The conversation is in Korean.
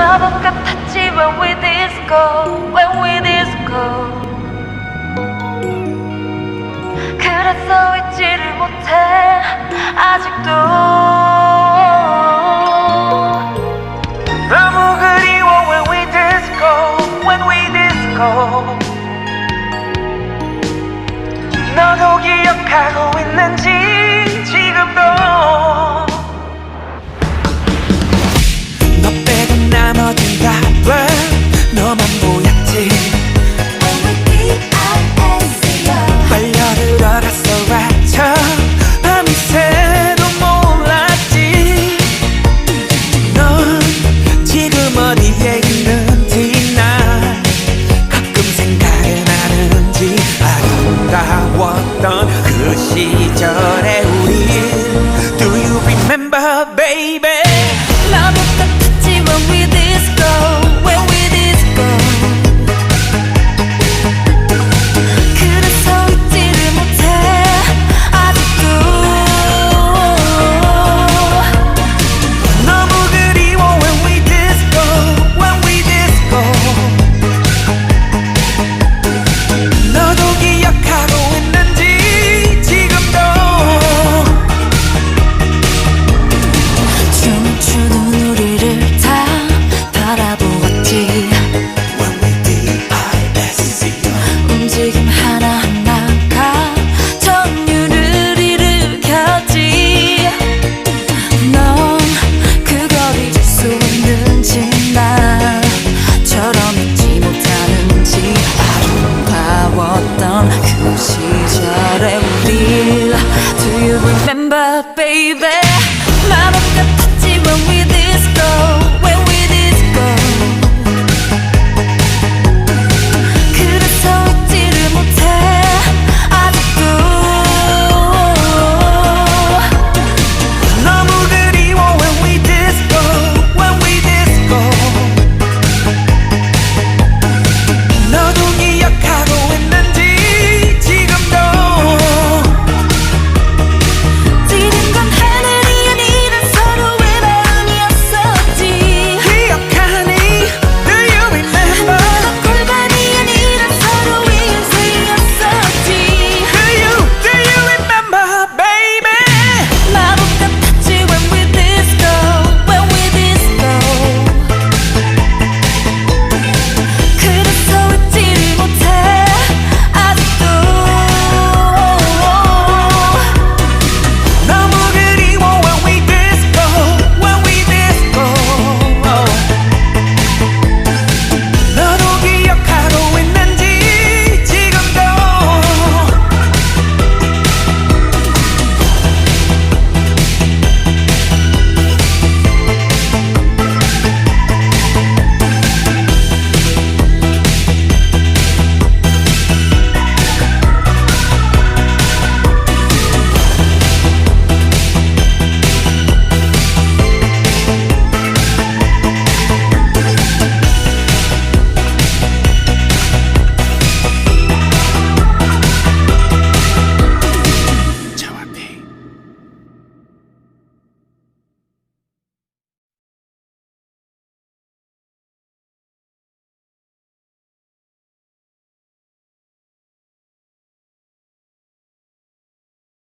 마법 같았지 when we disco when we disco 그래서 잊지를 못해 아직도 너무 그리워 when we disco when we disco 너도 기억하고